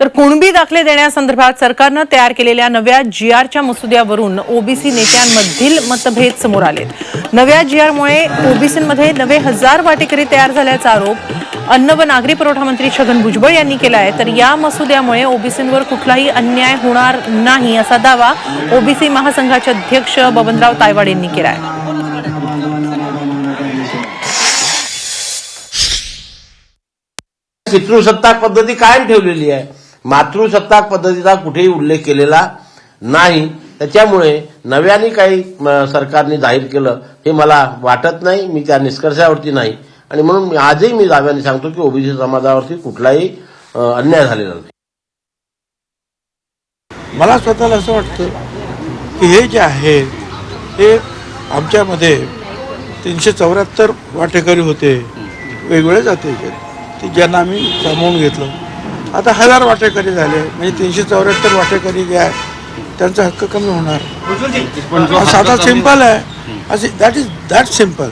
तर कुणबी दाखले देण्यासंदर्भात सरकारनं तयार केलेल्या नव्या जी आरच्या मसुद्यावरून ओबीसी नेत्यांमधील मतभेद समोर आलेत. नव्या जी आरमुळे ओबीसीमध्ये नवे हजार वाटेकरी तयार झाल्याचा आरोप अन्न व नागरी पुरवठा मंत्री छगन भुजबळ यांनी केला आहे. तर या मसुद्यामुळे ओबीसींवर कुठलाही अन्याय होणार नाही असा दावा ओबीसी महासंघाचे अध्यक्ष बबनराव तायवाड यांनी केला आहे. पितृसत्ताक पद्धती कायम ठेवलेली आहे. मातृसत्ताक पद्धतीचा कुठेही उल्लेख केलेला नाही. त्याच्यामुळे नव्याने काही सरकारने जाहीर केलं हे मला वाटत नाही. मी त्या निष्कर्षावरती नाही. आणि म्हणून आजही मी दाव्याने सांगतो की ओबीसी समाजावरती कुठलाही अन्याय झालेला नाही. मला स्वतःला असं वाटतं की हे जे आहे हे आमच्यामध्ये तीनशे चौऱ्याहत्तर वाटेकरी होते. वेगवेगळे जातीचे ते ज्यांना आम्ही सामावून घेतलं. आता हजार वाटेकरी झाले म्हणजे तीनशे चौऱ्याहत्तर वाटेकरी जे आहे त्यांचा हक्क कमी होणार. हा साधा सिंपल आहे. असे दॅट इज दॅट सिंपल